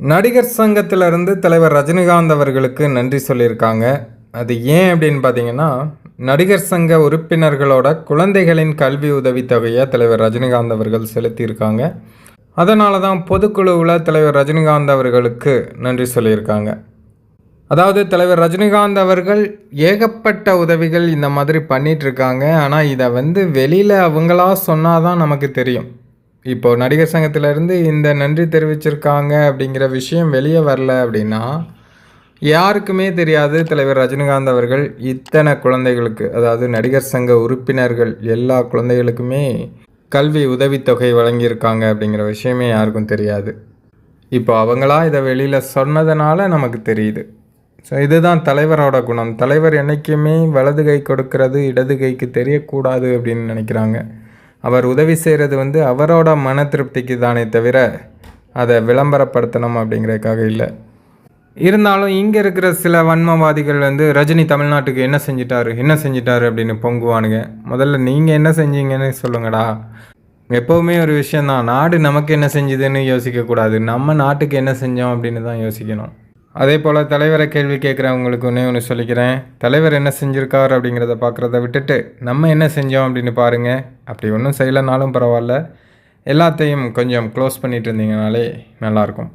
நடிகர் சங்கத்திலிருந்து தலைவர் ரஜினிகாந்த் அவர்களுக்கு நன்றி சொல்லியிருக்காங்க. அது ஏன் அப்படின்னு பார்த்தீங்கன்னா நடிகர் சங்க உறுப்பினர்களோட குழந்தைகளின் கல்வி உதவித்தொகையை தலைவர் ரஜினிகாந்த் அவர்கள் செலுத்தியிருக்காங்க. அதனால தான் பொதுக்குழுவில் தலைவர் ரஜினிகாந்த் அவர்களுக்கு நன்றி சொல்லியிருக்காங்க. அதாவது தலைவர் ரஜினிகாந்த் அவர்கள் ஏகப்பட்ட உதவிகள் இந்த மாதிரி பண்ணிகிட்ருக்காங்க ஆனால் இதை வந்து வெளியில் அவங்களா சொன்னால் தான் நமக்கு தெரியும். இப்போ நடிகர் சங்கத்திலேருந்து இந்த நன்றி தெரிவிச்சிருக்காங்க அப்படிங்கிற விஷயம் வெளியே வரல அப்படின்னா யாருக்குமே தெரியாது தலைவர் ரஜினிகாந்த் அவர்கள் இத்தனை குழந்தைகளுக்கு அதாவது நடிகர் சங்க உறுப்பினர்கள் எல்லா குழந்தைகளுக்குமே கல்வி உதவித்தொகை வழங்கியிருக்காங்க அப்படிங்கிற விஷயமே யாருக்கும் தெரியாது. இப்போ அவங்களா இதை வெளியில் சொன்னதுனால நமக்கு தெரியுது. ஸோ இதுதான் தலைவரோட குணம். தலைவர் என்றைக்குமே வலது கை கொடுக்கறது இடது கைக்கு தெரியக்கூடாது அப்படின்னு நினைக்கிறாங்க. அவர் உதவி செய்கிறது வந்து அவரோட மன திருப்திக்கு தானே தவிர அதை விளம்பரப்படுத்தணும் அப்படிங்கிறதுக்காக இல்லை. இருந்தாலும் இங்கே இருக்கிற சில வன்மவாதிகள் வந்து ரஜினி தமிழ்நாட்டுக்கு என்ன செஞ்சிட்டாரு? என்ன செஞ்சிட்டாரு? அப்படின்னு பொங்குவானுங்க. முதல்ல நீங்கள் என்ன செஞ்சீங்கன்னு சொல்லுங்கடா. எப்போவுமே ஒரு விஷயந்தான் நாடு நமக்கு என்ன செஞ்சுதுன்னு யோசிக்கக்கூடாது. நம்ம நாட்டுக்கு என்ன செஞ்சோம் அப்படின்னு தான் யோசிக்கணும். அதே போல் தலைவரை கேள்வி கேட்குறவங்களுக்கு ஒன்றே ஒன்று சொல்லிக்கிறேன். தலைவர் என்ன செஞ்சுருக்கார் அப்படிங்கிறத பார்க்குறத விட்டுட்டு நம்ம என்ன செஞ்சோம் அப்படின்னு பாருங்கள் அப்படி ஒன்றும் செய்யலைனாலும் பரவாயில்ல. எல்லாத்தையும் கொஞ்சம் க்ளோஸ் பண்ணிட்டு இருந்தீங்கனாலே நல்லாயிருக்கும்.